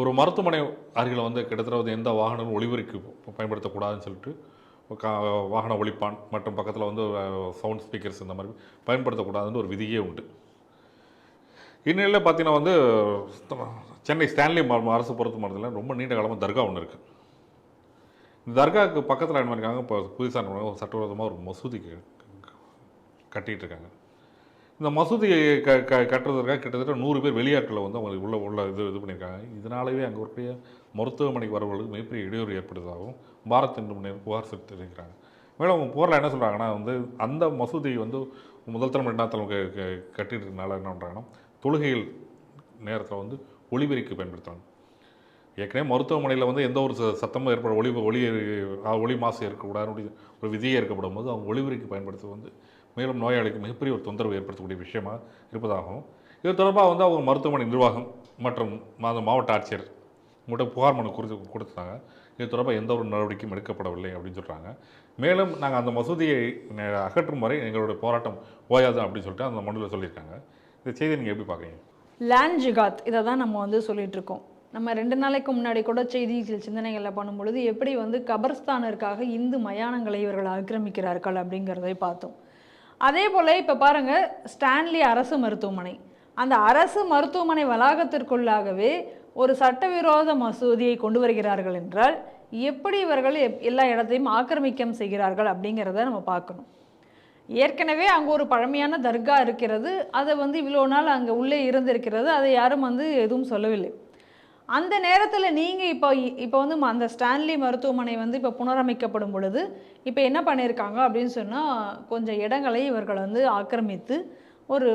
ஒரு மருத்துவமனை அருகில் வந்து கிட்டத்தட்ட வந்து எந்த வாகனமும் ஒளிபரிக்கு பயன்படுத்தக்கூடாதுன்னு சொல்லிட்டு கா வாகன ஒழிப்பான் மற்றும் பக்கத்தில் வந்து சவுண்ட் ஸ்பீக்கர்ஸ் இந்த மாதிரி பயன்படுத்தக்கூடாதுன்னு ஒரு விதியே உண்டு. இந்நிலையில் பார்த்தீங்கன்னா வந்து சென்னை ஸ்டான்லி அரசு பொறுத்து மரத்தில் ரொம்ப நீண்ட காலமாக தர்கா ஒன்று இருக்குது இந்த தர்காவுக்கு பக்கத்தில் என்ன பண்ணிருக்காங்க இப்போ புதுசாக சட்டவிரோதமாக ஒரு மசூதி கட்டிகிட்டு இருக்காங்க. இந்த மசூதியை க க கட்டுறதுக்காக கிட்டத்தட்ட நூறு பேர் வெளியாட்களை வந்து அவங்க உள்ள உள்ள இது இது பண்ணியிருக்காங்க. இதனாலவே அங்கே இருக்கிற மருத்துவமனைக்கு வரவர்களுக்கு மிகப்பெரிய இடையூறு ஏற்படுவதாகவும் பாரத் இந்து முன்னேற்ற புகார் தெரிவிக்கிறாங்க. மேலும் அவங்க போரில் என்ன சொல்கிறாங்கன்னா வந்து அந்த மசூதி வந்து முதல் தலைமை ரெண்டாம் தலைமை க- என்ன பண்ணுறாங்கன்னா தொழுகைகள் நேரத்தில் வந்து ஒளிபெருக்கு பயன்படுத்துறாங்க ஏற்கனவே மருத்துவமனையில் வந்து எந்த ஒரு ச- சத்தமும் ஏற்பட ஒளி ஒளி ஒளி மாசு இருக்கக்கூடாதுன்னு ஒரு- ஒரு விதியே இருக்கப்படும் போது அவங்க ஒளிபெருக்கு பயன்படுத்துவது வந்து மேலும் நோயாளிக்கு மிகப்பெரிய ஒரு தொந்தரவு ஏற்படுத்தக்கூடிய விஷயமாக இருப்பதாகவும் இது தொடர்பாக வந்து அவங்க மருத்துவமனை நிர்வாகம் மற்றும் மா- மாவட்ட ஆட்சியர் உங்கள்கிட்ட புகார் மனு கொடுத்து கொடுத்தாங்க இது தொடர்பாக எந்த ஒரு நடவடிக்கையும் எடுக்கப்படவில்லை அப்படின்னு சொல்கிறாங்க மேலும் நாங்கள் அந்த மசூதியை அகற்றும் வரை எங்களுடைய போராட்டம் ஓயாது அப்படின்னு சொல்லிட்டு அந்த மனுவில் சொல்லியிருக்காங்க. இந்த செய்தி நீங்கள் எப்படி பார்க்குறீங்க லேண்ட் ஜிகாத் இதை தான் நம்ம வந்து சொல்லிகிட்ருக்கோம் இருக்கோம் நம்ம ரெண்டு நாளைக்கு முன்னாடி கூட செய்திகள் சிந்தனைகளில் பண்ணும்பொழுது எப்படி வந்து கபர்ஸ்தானிற்காக இந்து மயானங்களை இவர்கள் ஆக்கிரமிக்கிறார்கள் அப்படிங்கிறதை பார்த்தோம். அதே போல் இப்போ பாருங்கள் ஸ்டான்லி அரசு மருத்துவமனை. அந்த அரசு மருத்துவமனை வளாகத்திற்குள்ளாகவே ஒரு சட்டவிரோத மசூதியை கொண்டு வருகிறார்கள் என்றால் எப்படி இவர்கள் எப்- எல்லா இடத்தையும் ஆக்கிரமிக்கம் செய்கிறார்கள் அப்படிங்கிறத நம்ம பார்க்கணும். ஏற்கனவே அங்கே ஒரு பழமையான தர்கா இருக்கிறது. அதை வந்து இவ்வளோ நாள் அங்கே உள்ளே இருந்திருக்கிறது. அதை யாரும் வந்து எதுவும் சொல்லவில்லை. அந்த நேரத்தில் நீங்கள் இப்போ இப்போ வந்து ம- அந்த ஸ்டான்லி மருத்துவமனை வந்து இப்போ புனரமைக்கப்படும் பொழுது இப்போ என்ன பண்ணியிருக்காங்க அப்படின்னு சொன்னால் கொஞ்சம் இடங்களை இவர்கள் வந்து ஆக்கிரமித்து ஒரு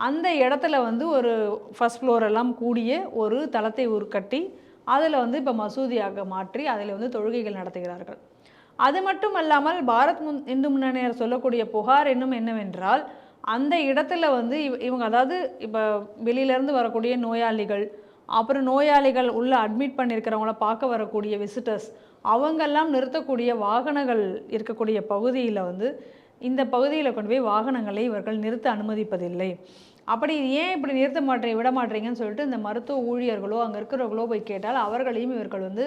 அந்த இடத்துல வந்து ஒரு ஃபர்ஸ்ட் ஃப்ளோர் எல்லாம் கூடிய ஒரு தளத்தை உருக்கட்டி அதில் வந்து இப்போ மசூதியாக மாற்றி அதில் வந்து தொழுகைகள் நடத்துகிறார்கள். அது மட்டும் அல்லாமல் பாரத் முன் இந்து முன்னணியர் சொல்லக்கூடிய புகார் இன்னும் என்னவென்றால் அந்த இடத்துல வந்து இவ- இவங்க அதாவது இப்போ வெளியிலேருந்து வரக்கூடிய நோயாளிகள் அப்புறம் நோயாளிகள் உள்ளே அட்மிட் பண்ணியிருக்கிறவங்கள பார்க்க வரக்கூடிய விசிட்டர்ஸ் அவங்கெல்லாம் நிறுத்தக்கூடிய வாகனங்கள் இருக்கக்கூடிய பகுதியில் வந்து இந்த பகுதியில் கொண்டு போய் வாகனங்களை இவர்கள் நிறுத்த அனுமதிப்பதில்லை. அப்படி ஏன் இப்படி நிறுத்த மாட்டே விட மாட்டீங்கன்னு சொல்லிட்டு இந்த மருத்துவ ஊழியர்களோ அங்கே இருக்கிறவங்களோ போய் கேட்டால் அவர்களையும் இவர்கள் வந்து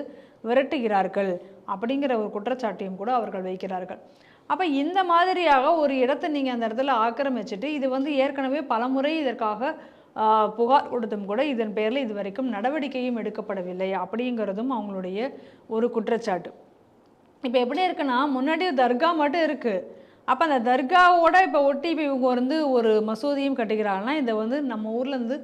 விரட்டுகிறார்கள் அப்படிங்கிற ஒரு குற்றச்சாட்டையும் கூட அவர்கள் வைக்கிறார்கள். அப்போ இந்த மாதிரியாக ஒரு இடத்தை நீங்கள் அந்த இடத்துல ஆக்கிரமிச்சிட்டு இது வந்து ஏற்கனவே பலமுறை இதற்காக புகார் கொடுத்தும் கூட இதன் பேரில் இது வரைக்கும் நடவடிக்கையும் எடுக்கப்படவில்லை. அப்படிங்கிறதும் அவங்களுடைய ஒரு குற்றச்சாட்டு. இப்போ எப்படி இருக்குன்னா முன்னாடி தர்கா மட்டும் இருக்குது அப்போ அந்த தர்காவோட இப்போ ஒட்டி இப்போ இவங்க வந்து ஒரு மசூதியும் கட்டுகிறாங்கன்னா இதை வந்து நம்ம ஊர்லேருந்து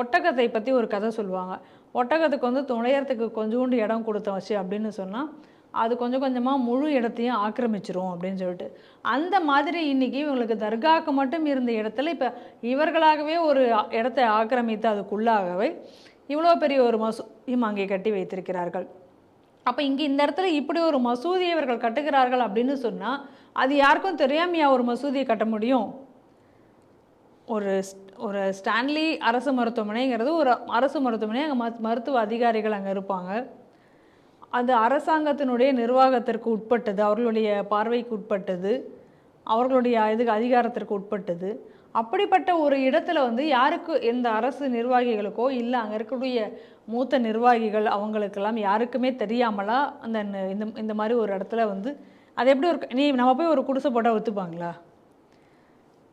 ஒட்டகத்தை பற்றி ஒரு கதை சொல்லுவாங்க. ஒட்டகத்துக்கு வந்து துணையறதுக்கு கொஞ்சோண்டு இடம் கொடுத்தாச்சு அப்படின்னு சொன்னால் அது கொஞ்சம் கொஞ்சமாக முழு இடத்தையும் ஆக்கிரமிச்சிரும் அப்படின்னு சொல்லிட்டு. அந்த மாதிரி இன்னைக்கு இவங்களுக்கு தர்காவுக்கு மட்டும் இருந்த இடத்துல இப்போ இவர்களாகவே ஒரு இடத்தை ஆக்கிரமித்து அதுக்குள்ளாகவே இவ்வளோ பெரிய ஒரு மசூதியும் அங்கே கட்டி வைத்திருக்கிறார்கள். அப்போ இங்கே இந்த இடத்துல இப்படி ஒரு மசூதியை இவர்கள் கட்டுகிறார்கள் அப்படின்னு சொன்னால் அது யாருக்கும் தெரியாமையா ஒரு மசூதியை கட்ட முடியும்? ஒரு ஸ்- ஒரு ஸ்டான்லி அரசு மருத்துவமனைங்கிறது ஒரு அரசு மருத்துவமனை அங்கே மருத்துவ அதிகாரிகள் அங்கே இருப்பாங்க. அது அரசாங்கத்தினுடைய நிர்வாகத்திற்கு உட்பட்டது அவர்களுடைய பார்வைக்கு உட்பட்டது அவர்களுடைய இதுக்கு அதிகாரத்திற்கு உட்பட்டது. அப்படிப்பட்ட ஒரு இடத்துல வந்து யாருக்கு எந்த அரசு நிர்வாகிகளுக்கோ இல்லை அங்கே இருக்கக்கூடிய மூத்த நிர்வாகிகள் அவங்களுக்கெல்லாம் யாருக்குமே தெரியாமலா அந்த ந- இந்த இந்த மாதிரி ஒரு இடத்துல வந்து அது எப்படி ஒரு நீ நம்ம போய் ஒரு குடிசை போட்டால் ஒத்துப்பாங்களா?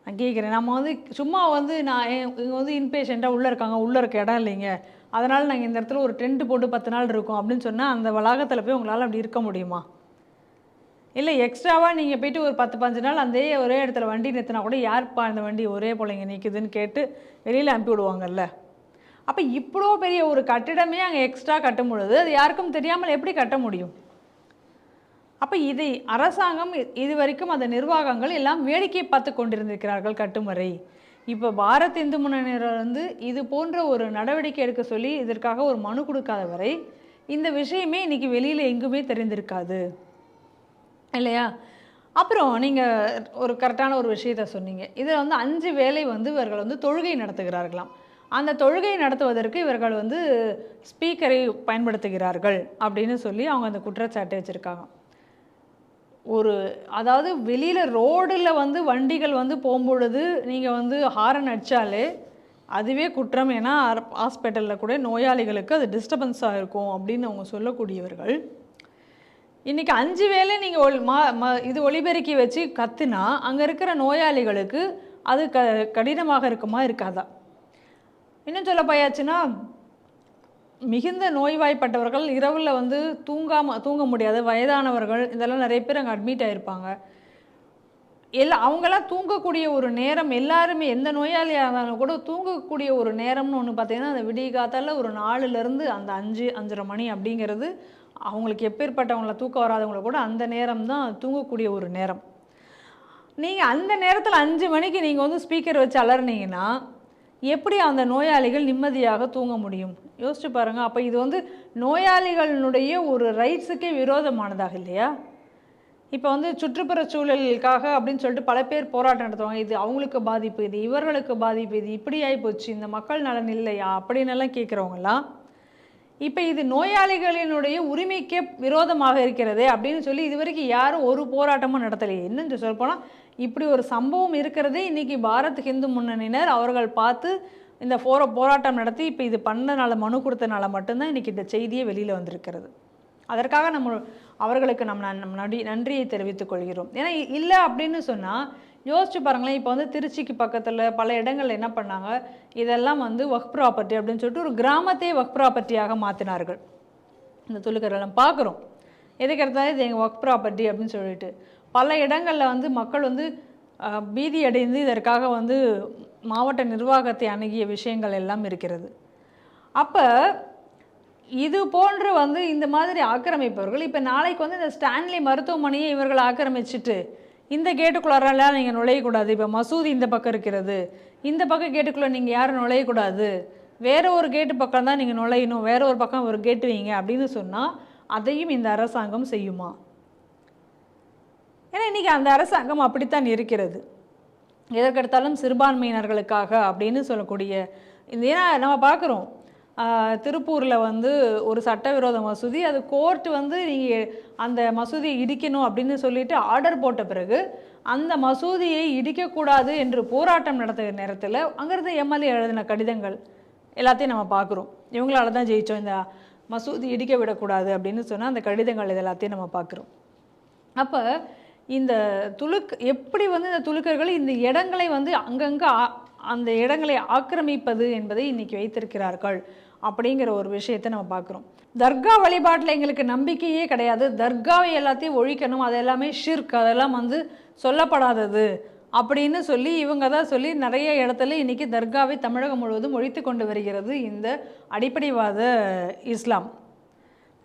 நான் கேட்குறேன் நம்ம வந்து சும்மா வந்து நான் இங்கே இவங்க வந்து இன்பேஷண்ட்டாக உள்ளே இருக்காங்க உள்ளே இருக்க இடம் இல்லைங்க. அதனால் நாங்கள் இந்த இடத்துல ஒரு டென்ட் போட்டு பத்து நாள் இருக்கோம் அப்படின்னு சொன்னால் அந்த வளாகத்தில் போய் உங்களால் அப்படி இருக்க முடியுமா? இல்லை எக்ஸ்ட்ராவாக நீங்கள் போயிட்டு ஒரு பத்து பஞ்சு நாள் அந்த ஒரே இடத்துல வண்டி நிறுத்தினா கூட யார்ப்பா இந்த வண்டி ஒரே போல் இங்கே நிற்குதுன்னு கேட்டு வெளியில் அனுப்பி விடுவாங்கல்ல. அப்போ இவ்வளோ பெரிய ஒரு கட்டிடமே அங்கே எக்ஸ்ட்ரா கட்டும் பொழுது அது யாருக்கும் தெரியாமல் எப்படி கட்ட முடியும்? அப்போ இதை அரசாங்கம் இது வரைக்கும் அந்த நிர்வாகங்கள் எல்லாம் வேடிக்கை பார்த்து கொண்டிருந்திருக்கிறார்கள் கட்டுமுறை. இப்போ பாரத் இந்து முன்னணியினர் வந்து இது போன்ற ஒரு நடவடிக்கை எடுக்க சொல்லி இதற்காக ஒரு மனு கொடுக்காத வரை இந்த விஷயமே இன்னைக்கு வெளியில் எங்குமே தெரிந்திருக்காது. இல்லையா? அப்புறம் நீங்கள் ஒரு கரெக்டான ஒரு விஷயத்த சொன்னீங்க. இதில் வந்து அஞ்சு வேலை வந்து இவர்கள் வந்து தொழுகை நடத்துகிறார்களாம். அந்த தொழுகை நடத்துவதற்கு இவர்கள் வந்து ஸ்பீக்கரை பயன்படுத்துகிறார்கள் அப்படின்னு சொல்லி அவங்க அந்த குற்றச்சாட்டை வச்சுருக்காங்க. ஒரு அதாவது வெளியில் ரோடில் வந்து வண்டிகள் வந்து போகும்பொழுது நீங்கள் வந்து ஹாரன் அடித்தாலே அதுவே குற்றம். ஏன்னா ஹாஸ்பிட்டலில் கூட நோயாளிகளுக்கு அது டிஸ்டர்பன்ஸாக இருக்கும் அப்படின்னு அவங்க சொல்லக்கூடியவர்கள். இன்றைக்கி அஞ்சு வேளை நீங்கள் ஒல் மா ம இது ஒளிபெருக்கி வச்சு கத்துனா அங்கே இருக்கிற நோயாளிகளுக்கு அது க கடினமாக இருக்குமா இருக்காதா? இன்னும் சொல்ல போயாச்சுன்னா மிகுந்த நோய்வாய்ப்பட்டவர்கள் இரவில் வந்து தூங்காம தூங்க முடியாது வயதானவர்கள் இதெல்லாம் நிறைய பேர் அங்கே அட்மிட் ஆகிருப்பாங்க எல்லா அவங்களாம் தூங்கக்கூடிய ஒரு நேரம் எல்லாருமே எந்த நோயாளியாக இருந்தாலும் கூட தூங்கக்கூடிய ஒரு நேரம்னு ஒன்று பார்த்தீங்கன்னா அந்த விடிய காத்தால ஒரு நாலுலேருந்து அந்த அஞ்சு அஞ்சரை மணி அப்படிங்கிறது அவங்களுக்கு எப்பேற்பட்டவங்கள தூக்கம் வராதவங்கள கூட அந்த நேரம் தான் தூங்கக்கூடிய ஒரு நேரம். நீங்கள் அந்த நேரத்தில் அஞ்சு மணிக்கு நீங்கள் வந்து ஸ்பீக்கர் வச்சு அலறினீங்கன்னா எப்படி அந்த நோயாளிகள் நிம்மதியாக தூங்க முடியும்? யோசிச்சு பாருங்கள் அப்போ இது வந்து நோயாளிகளினுடைய ஒரு ரைட்ஸுக்கே விரோதமானதாக இல்லையா? இப்போ வந்து சுற்றுப்புற சூழலுக்காக அப்படின்னு சொல்லிட்டு பல பேர் போராட்டம் நடத்துவாங்க. இது அவங்களுக்கு பாதிப்பு இது இவர்களுக்கு பாதிப்பு இது இப்படி ஆகிப்போச்சு இந்த மக்கள் நலன் இல்லையா? அப்படின்னு எல்லாம் கேட்குறவங்களாம் இப்போ இது நோயாளிகளினுடைய உரிமைக்கே விரோதமாக இருக்கிறதே அப்படின்னு சொல்லி இது வரைக்கும் யாரும் ஒரு போராட்டமும் நடத்தலையே. என்னன்னு சொல்லப்போனால் இப்படி ஒரு சம்பவம் இருக்கிறதே இன்றைக்கி பாரத் ஹிந்து முன்னணியினர் அவர்கள் பார்த்து இந்த போரோ போராட்டம் நடத்தி இப்போ இது பண்ணனால மனு கொடுத்தனால மட்டும்தான் இன்னைக்கு இந்த செய்தியே வெளியில் வந்திருக்கிறது. அதற்காக நம்ம அவர்களுக்கு நம்ம நம் நடி நன்றி நன்றியை தெரிவித்துக் கொள்கிறோம். ஏன்னா இல்லை அப்படின்னு சொன்னால் யோசிச்சு பாருங்களேன் இப்போ வந்து திருச்சிக்கு பக்கத்தில் பல இடங்கள் என்ன பண்ணாங்க? இதெல்லாம் வந்து ஒர்க் ப்ராப்பர்ட்டி அப்படின்னு சொல்லிட்டு ஒரு கிராமத்தையே ஒர்க் ப்ராப்பர்ட்டியாக மாற்றினார்கள் இந்த தொழுக்கரெல்லாம் பார்க்குறோம். எதுக்கு எடுத்தாலும் இது எங்கள் ஒர்க் ப்ராப்பர்ட்டி அப்படின்னு சொல்லிட்டு. பல இடங்களில் வந்து மக்கள் வந்து பீதியடைந்து பீதி அடைந்து இதற்காக வந்து மாவட்ட நிர்வாகத்தை அணுகிய விஷயங்கள் எல்லாம் இருக்கிறது. அப்போ இது போன்று வந்து இந்த மாதிரி ஆக்கிரமிப்பவர்கள் இப்போ நாளைக்கு வந்து இந்த ஸ்டான்லி மருத்துவமனையை இவர்கள் ஆக்கிரமிச்சிட்டு இந்த கேட்டுக்குள்ளாரெல்லாம் நீங்கள் நுழையக்கூடாது இப்போ மசூதி இந்த பக்கம் இருக்கிறது இந்த பக்கம் கேட்டுக்குள்ளே நீங்கள் யாரும் நுழையக்கூடாது வேறு ஒரு கேட்டு பக்கம் தான் நீங்கள் நுழையணும் வேறு ஒரு பக்கம் ஒரு கேட்டு வைங்க அப்படின்னு சொன்னால் அதையும் இந்த அரசாங்கம் செய்யுமா? இன்றைக்கி அந்த அரசாங்கம் அப்படித்தான் இருக்கிறது. எதற்கெடுத்தாலும் சிறுபான்மையினர்களுக்காக அப்படின்னு சொல்லக்கூடிய இந்த ஏன்னா நம்ம பார்க்குறோம். திருப்பூரில் வந்து ஒரு சட்டவிரோத மசூதி அது கோர்ட் வந்து நீங்கள் அந்த மசூதியை இடிக்கணும் அப்படின்னு சொல்லிட்டு ஆர்டர் போட்ட பிறகு அந்த மசூதியை இடிக்கக்கூடாது என்று போராட்டம் நடத்துகிற நேரத்தில் அங்கேருந்து எம்எல்ஏ எழுதின கடிதங்கள் எல்லாத்தையும் நம்ம பார்க்குறோம். இவங்களால தான் ஜெயித்தோம் இந்த மசூதி இடிக்க விடக்கூடாது அப்படின்னு சொன்னால் அந்த கடிதங்கள் இது எல்லாத்தையும் நம்ம பார்க்குறோம். அப்போ இந்த துலுக் எப்படி வந்து இந்த துலுக்கர்கள் இந்த இடங்களை வந்து அங்கங்கே அந்த இடங்களை ஆக்கிரமிப்பது என்பதை இன்னைக்கு வைத்திருக்கிறார்கள் அப்படிங்கிற ஒரு விஷயத்தை நம்ம பார்க்குறோம். தர்கா வழிபாட்டில் எங்களுக்கு நம்பிக்கையே கிடையாது. தர்காவை எல்லாத்தையும் ஒழிக்கணும். அது எல்லாமே ஷிர்க் அதெல்லாம் வந்து சொல்லப்படாதது அப்படின்னு சொல்லி இவங்க தான் சொல்லி நிறைய இடத்துல இன்றைக்கி தர்காவை தமிழகம் முழுவதும் ஒழித்து கொண்டு வருகிறது இந்த அடிப்படைவாத இஸ்லாம்.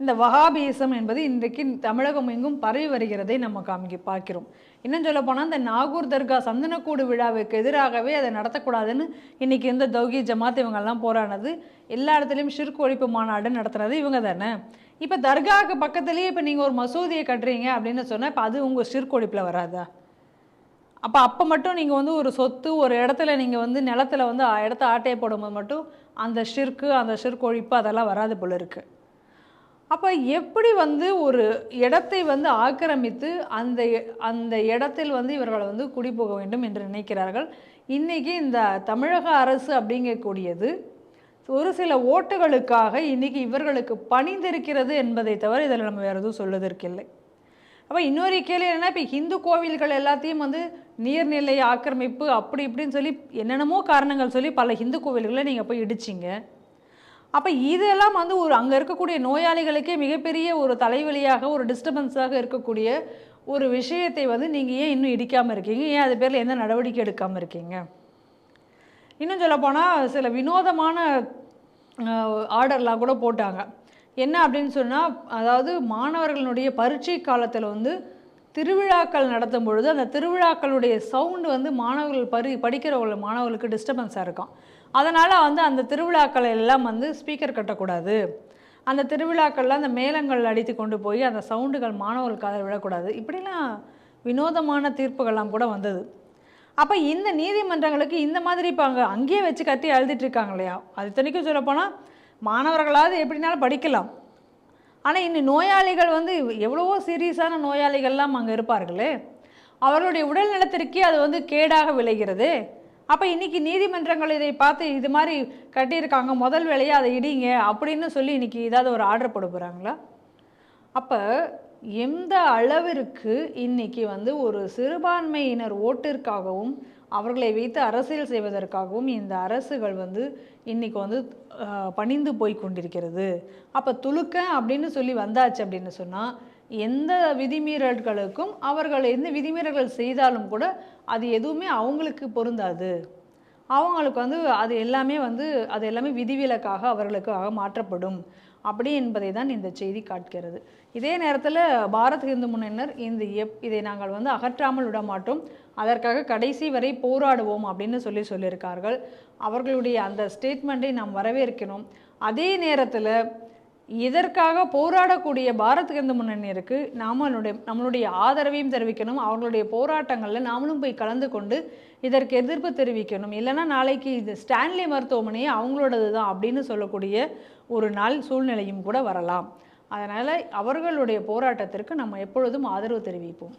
இந்த வஹாபிசம் என்பது இன்றைக்கு தமிழகம் எங்கும் பரவி வருகிறதை நம்ம காமிக்க பார்க்கிறோம். இன்னும் சொல்ல போனால் இந்த நாகூர் தர்கா சந்தனக்கூடு விழாவுக்கு எதிராகவே அதை நடத்தக்கூடாதுன்னு இன்றைக்கி இந்த தௌகி ஜமாத் இவங்கெல்லாம் போராடினது எல்லா இடத்துலையும் ஷிர்க் ஒழிப்பு மாநாடு நடத்துனது இவங்க தானே? இப்போ தர்காவுக்கு பக்கத்துலேயே இப்போ நீங்கள் ஒரு மசூதியை கட்டுறீங்க அப்படின்னு சொன்னால் இப்போ அது உங்கள் ஷிர்க் ஒழிப்பில் வராதா? அப்போ அப்போ மட்டும் நீங்கள் வந்து ஒரு சொத்து ஒரு இடத்துல நீங்கள் வந்து நிலத்துல வந்து ஆ- இடத்த ஆட்டையை போடும்போது மட்டும் அந்த ஷிர்க்கு அந்த ஷிர்க் ஒழிப்பு அதெல்லாம் வராது போல இருக்குது அப்போ எப்படி வந்து ஒரு இடத்தை வந்து ஆக்கிரமித்து அந்த அந்த இடத்தில் வந்து இவர்கள் வந்து குடிபோக வேண்டும் என்று நினைக்கிறார்கள்? இன்றைக்கி இந்த தமிழக அரசு அப்படிங்கக்கூடியது ஒரு சில ஓட்டுகளுக்காக இன்னைக்கு இவர்களுக்கு பணிந்திருக்கிறது என்பதை தவிர இதில் நம்ம வேறு எதுவும் சொல்லுவதற்கில்லை. அப்போ இன்னொரு கேள்வி என்னன்னா இப்போ ஹிந்து கோவில்கள் எல்லாத்தையும் வந்து நீர்நிலை ஆக்கிரமிப்பு அப்படி இப்படின்னு சொல்லி என்னென்னமோ காரணங்கள் சொல்லி பல ஹிந்து கோவில்களை நீங்கள் போய் இடிச்சிங்க. அப்போ இதெல்லாம் வந்து ஒரு அங்கே இருக்கக்கூடிய நோயாளிகளுக்கே மிகப்பெரிய ஒரு தலைவலியாக ஒரு டிஸ்டர்பன்ஸாக இருக்கக்கூடிய ஒரு விஷயத்தை வந்து நீங்கள் ஏன் இன்னும் இடிக்காமல் இருக்கீங்க? ஏன் அது பேரில் எந்த நடவடிக்கை எடுக்காமல் இருக்கீங்க? இன்னும் சொல்லப்போனால் சில வினோதமான ஆர்டர்லாம் கூட போட்டாங்க. என்ன அப்படின்னு சொன்னால் அதாவது மாணவர்களுடைய பரீட்சை காலத்தில் வந்து திருவிழாக்கள் நடத்தும் பொழுது அந்த திருவிழாக்களுடைய சவுண்டு வந்து மாணவர்கள் பரி படிக்கிறவங்க மாணவர்களுக்கு டிஸ்டர்பன்ஸாக இருக்கும். அதனால் வந்து அந்த திருவிழாக்கள் எல்லாம் வந்து ஸ்பீக்கர் கட்டக்கூடாது. அந்த திருவிழாக்களில் அந்த மேளங்கள் அடித்து கொண்டு போய் அந்த சவுண்டுகள் மாணவர்களுக்காக விடக்கூடாது. விழக்கூடாது இப்படிலாம் வினோதமான தீர்ப்புகள்லாம் கூட வந்தது. அப்போ இந்த நீதிமன்றங்களுக்கு இந்த மாதிரி இப்போ அங்கே அங்கேயே வச்சு கத்தி எழுதிட்டுருக்காங்க இல்லையா? அது இத்தனைக்கும் சொல்லப்போனால் மாணவர்களாவது எப்படினாலும் படிக்கலாம். ஆனால் இன்னும் நோயாளிகள் வந்து எவ்வளவோ சீரியஸான நோயாளிகள்லாம் அங்கே இருப்பார்களே. அவர்களுடைய உடல் நலத்திற்கே அது வந்து கேடாக விளைகிறது. அப்போ இன்னைக்கு நீதிமன்றங்கள் இதை பார்த்து இது மாதிரி கட்டியிருக்காங்க முதல் வேலையை அதை இடிங்க அப்படின்னு சொல்லி இன்றைக்கி ஏதாவது ஒரு ஆர்டர் போட போகிறாங்களா அப்போ எந்த அளவிற்கு இன்றைக்கி வந்து ஒரு சிறுபான்மையினர் ஓட்டிற்காகவும் அவர்களை வைத்து அரசியல் செய்வதற்காகவும் இந்த அரசுகள் வந்து இன்னைக்கு வந்து பணிந்து போய் கொண்டிருக்கிறது. அப்போ துளுக்க அப்படின்னு சொல்லி வந்தாச்சு அப்படின்னு சொன்னால் எந்த விதிமீறல்களுக்கும் அவர்கள் எந்த விதிமீறல்கள் செய்தாலும் கூட அது எதுவுமே அவங்களுக்கு பொருந்தாது. அவங்களுக்கு வந்து அது எல்லாமே வந்து அது எல்லாமே விதிவிலக்காக அவர்களுக்காக மாற்றப்படும். அப்படி என்பதை தான் இந்த செய்தி காட்டுகிறது. இதே நேரத்தில் பாரத் இந்து முன்னணியினர் இந்த எப் இதை நாங்கள் வந்து அகற்றாமல் விட மாட்டோம். அதற்காக கடைசி வரை போராடுவோம் அப்படின்னு சொல்லி சொல்லியிருக்கார்கள். அவர்களுடைய அந்த ஸ்டேட்மெண்ட்டை நாம் வரவேற்கணும் அதே நேரத்தில் இதற்காக போராடக்கூடிய பாரத் இந்து முன்னணியருக்கு நாமளுடைய நம்மளுடைய ஆதரவையும் தெரிவிக்கணும். அவர்களுடைய போராட்டங்களில் நாமளும் போய் கலந்து கொண்டு இதற்கு எதிர்ப்பு தெரிவிக்கணும். இல்லைன்னா நாளைக்கு இது ஸ்டான்லி மருத்துவமனையே அவங்களோடது தான் அப்படின்னு சொல்லக்கூடிய ஒரு நாள் சூழ்நிலையும் கூட வரலாம். அதனால் அவர்களுடைய போராட்டத்திற்கு நம்ம எப்பொழுதும் ஆதரவு தெரிவிப்போம்.